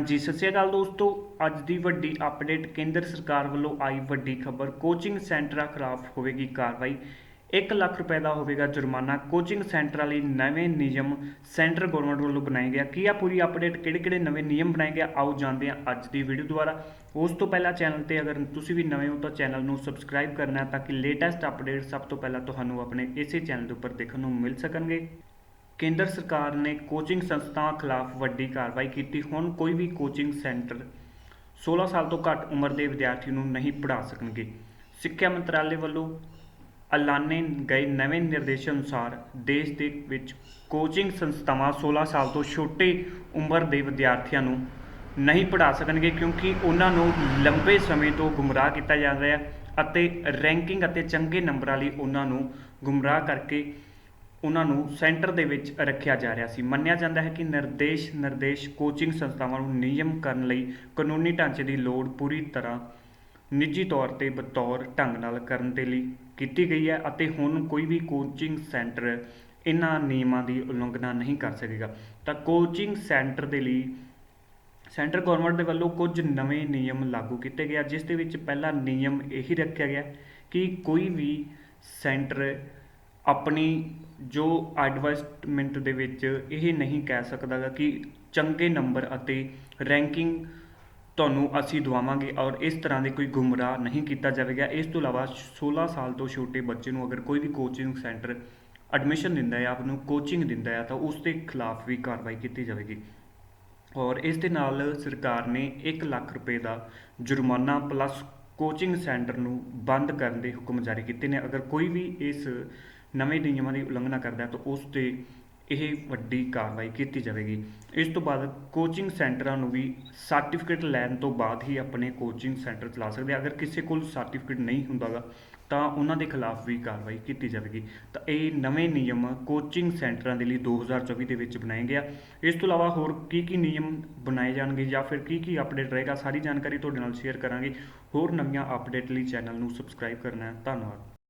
ਜੀ ਸਤਿ ਸ਼੍ਰੀ ਅਕਾਲ ਦੋਸਤੋ। ਅੱਜ ਦੀ ਵੱਡੀ ਅਪਡੇਟ ਕੇਂਦਰ ਸਰਕਾਰ ਵੱਲੋਂ ਆਈ ਵੱਡੀ ਖਬਰ ਕੋਚਿੰਗ ਸੈਂਟਰਾਂ ਖਿਲਾਫ ਹੋਵੇਗੀ ਕਾਰਵਾਈ। 1 ਲੱਖ ਰੁਪਏ ਦਾ ਹੋਵੇਗਾ ਜੁਰਮਾਨਾ। ਕੋਚਿੰਗ ਸੈਂਟਰਾਂ ਲਈ ਨਵੇਂ ਨਿਯਮ ਸੈਂਟਰ ਗਵਰਨਮੈਂਟ ਵੱਲੋਂ ਬਣਾਏ ਗਿਆ ਕੀ ਆ ਪੂਰੀ ਅਪਡੇਟ ਕਿਹੜੇ ਕਿਹੜੇ ਨਵੇਂ ਨਿਯਮ ਬਣਾਏ ਗਏ ਆਓ ਜਾਣਦੇ ਹਾਂ ਅੱਜ ਦੀ ਵੀਡੀਓ ਦੁਆਰਾ। ਉਸ ਤੋਂ ਪਹਿਲਾਂ ਚੈਨਲ ਤੇ ਅਗਰ ਤੁਸੀਂ ਵੀ ਨਵੇਂ ਹੋ ਤਾਂ ਚੈਨਲ ਨੂੰ ਸਬਸਕ੍ਰਾਈਬ ਕਰਨਾ ਤਾਂ ਕਿ ਲੇਟੈਸਟ ਅਪਡੇਟ ਸਭ ਤੋਂ ਪਹਿਲਾਂ ਤੁਹਾਨੂੰ ਆਪਣੇ ਇਸੇ ਚੈਨਲ ਦੇ ਉੱਪਰ ਦੇਖਣ ਨੂੰ ਮਿਲ ਸਕਣਗੇ। ਕੇਂਦਰ ਸਰਕਾਰ ਨੇ ਕੋਚਿੰਗ ਸੰਸਥਾਵਾਂ ਖਿਲਾਫ ਵੱਡੀ ਕਾਰਵਾਈ ਕੀਤੀ। ਹੁਣ ਕੋਈ ਵੀ ਕੋਚਿੰਗ ਸੈਂਟਰ 16 ਸਾਲ ਤੋਂ ਘੱਟ ਉਮਰ ਦੇ ਵਿਦਿਆਰਥੀ ਨੂੰ ਨਹੀਂ ਪੜ੍ਹਾ ਸਕਣਗੇ। ਸਿੱਖਿਆ ਮੰਤਰਾਲੇ ਵੱਲੋਂ ਐਲਾਨੇ ਗਏ ਨਵੇਂ ਨਿਰਦੇਸ਼ਾਂ ਅਨੁਸਾਰ ਦੇਸ਼ ਦੇ ਵਿੱਚ ਕੋਚਿੰਗ ਸੰਸਥਾਵਾਂ 16 ਸਾਲ ਤੋਂ ਛੋਟੇ ਉਮਰ ਦੇ ਵਿਦਿਆਰਥੀਆਂ ਨੂੰ ਨਹੀਂ ਪੜ੍ਹਾ ਸਕਣਗੇ ਕਿਉਂਕਿ ਉਹਨਾਂ ਨੂੰ ਲੰਬੇ ਸਮੇਂ ਤੋਂ ਗੁੰਮਰਾਹ ਕੀਤਾ ਜਾ ਰਿਹਾ ਹੈ ਅਤੇ ਰੈਂਕਿੰਗ ਅਤੇ ਚੰਗੇ ਨੰਬਰਾਂ ਲਈ ਉਹਨਾਂ ਨੂੰ ਗੁੰਮਰਾਹ ਕਰਕੇ ਉਹਨਾਂ ਨੂੰ ਸੈਂਟਰ ਦੇ ਵਿੱਚ ਰੱਖਿਆ ਜਾ ਰਿਹਾ ਸੀ। ਮੰਨਿਆ ਜਾਂਦਾ ਹੈ ਕਿ ਨਿਰਦੇਸ਼ ਨਿਰਦੇਸ਼ ਕੋਚਿੰਗ ਸੰਸਥਾਵਾਂ ਨੂੰ ਨਿਯਮ ਕਰਨ ਲਈ ਕਾਨੂੰਨੀ ਢਾਂਚੇ ਦੀ ਲੋੜ ਪੂਰੀ ਤਰ੍ਹਾਂ ਨਿੱਜੀ ਤੌਰ ਤੇ ਬਤੌਰ ਢੰਗ ਨਾਲ ਕਰਨ ਦੇ ਲਈ ਕੀਤੀ ਗਈ ਹੈ ਅਤੇ ਹੁਣ ਕੋਈ ਵੀ ਕੋਚਿੰਗ ਸੈਂਟਰ ਇਹਨਾਂ ਨਿਯਮਾਂ ਦੀ ਉਲੰਘਣਾ ਨਹੀਂ ਕਰ ਸਕੇਗਾ। ਤਾਂ ਕੋਚਿੰਗ ਸੈਂਟਰ ਦੇ ਲਈ ਸੈਂਟਰ ਗਵਰਨਮੈਂਟ ਦੇ ਵੱਲੋਂ ਕੁਝ ਨਵੇਂ ਨਿਯਮ ਲਾਗੂ ਕੀਤੇ ਗਏ ਜਿਸ ਦੇ ਵਿੱਚ ਪਹਿਲਾ ਨਿਯਮ ਇਹੀ ਰੱਖਿਆ ਗਿਆ ਕਿ ਕੋਈ ਵੀ ਸੈਂਟਰ ਆਪਣੀ ਜੋ ਐਡਵਰਟਾਈਜ਼ਮੈਂਟ ਦੇ ਵਿੱਚ ਇਹ ਨਹੀਂ ਕਹਿ ਸਕਦਾ ਗਾ ਕਿ ਚੰਗੇ ਨੰਬਰ ਅਤੇ ਰੈਂਕਿੰਗ ਤੁਹਾਨੂੰ ਅਸੀਂ ਦਵਾਵਾਂਗੇ ਔਰ ਇਸ ਤਰ੍ਹਾਂ ਦੇ ਕੋਈ ਗੁੰਮਰਾਹ ਨਹੀਂ ਕੀਤਾ ਜਾਵੇਗਾ। ਇਸ ਤੋਂ ਇਲਾਵਾ 16 ਸਾਲ ਤੋਂ ਛੋਟੇ ਬੱਚੇ ਨੂੰ ਅਗਰ ਕੋਈ ਵੀ ਕੋਚਿੰਗ ਸੈਂਟਰ ਐਡਮਿਸ਼ਨ ਦਿੰਦਾ ਹੈ, ਆਪ ਨੂੰ ਕੋਚਿੰਗ ਦਿੰਦਾ ਹੈ, ਤਾਂ ਉਸ ਦੇ ਖਿਲਾਫ ਵੀ ਕਾਰਵਾਈ ਕੀਤੀ ਜਾਵੇਗੀ। ਔਰ ਇਸ ਦੇ ਨਾਲ ਸਰਕਾਰ ਨੇ 1 ਲੱਖ ਰੁਪਏ ਦਾ ਜੁਰਮਾਨਾ ਪਲੱਸ ਕੋਚਿੰਗ ਸੈਂਟਰ ਨੂੰ ਬੰਦ ਕਰਨ ਦੇ ਹੁਕਮ ਜਾਰੀ ਕੀਤੇ ਨੇ। ਅਗਰ ਕੋਈ ਵੀ ਇਸ ਨਵੇਂ ਨਿਯਮਾਂ ਦੀ ਉਲੰਘਣਾ ਕਰਦਾ ਹੈ, ਤਾਂ ਉਸ ਤੇ ਇਹ ਵੱਡੀ ਕਾਰਵਾਈ ਕੀਤੀ ਜਾਵੇਗੀ। ਇਸ ਤੋਂ ਬਾਅਦ ਕੋਚਿੰਗ ਸੈਂਟਰਾਂ ਨੂੰ ਵੀ ਸਰਟੀਫਿਕੇਟ ਲੈਣ ਤੋਂ ਬਾਅਦ ਹੀ ਆਪਣੇ ਕੋਚਿੰਗ ਸੈਂਟਰ ਚਲਾ ਸਕਦੇ ਆ। ਅਗਰ ਕਿਸੇ ਕੋਲ ਸਰਟੀਫਿਕੇਟ ਨਹੀਂ ਹੁੰਦਾਗਾ, ਤਾਂ ਉਹਨਾਂ ਦੇ ਖਿਲਾਫ ਵੀ ਕਾਰਵਾਈ ਕੀਤੀ ਜਾਵੇਗੀ। ਤਾਂ ਇਹ ਨਵੇਂ ਨਿਯਮ ਕੋਚਿੰਗ ਸੈਂਟਰਾਂ ਦੇ ਲਈ 2024 ਦੇ ਵਿੱਚ ਬਣਾਏ ਗਿਆ ਇਸ ਤੋਂ ਇਲਾਵਾ ਹੋਰ ਕੀ ਕੀ ਨਿਯਮ ਬਣਾਏ ਜਾਣਗੇ ਜਾਂ ਫਿਰ ਕੀ ਕੀ ਅਪਡੇਟ ਰਹੇਗਾ, ਸਾਰੀ ਜਾਣਕਾਰੀ ਤੁਹਾਡੇ ਨਾਲ ਸ਼ੇਅਰ ਕਰਾਂਗੇ। ਹੋਰ ਨਵੀਆਂ ਅਪਡੇਟ ਲਈ ਚੈਨਲ ਨੂੰ ਸਬਸਕ੍ਰਾਈਬ ਕਰਨਾ ਹੈ। ਧੰਨਵਾਦ।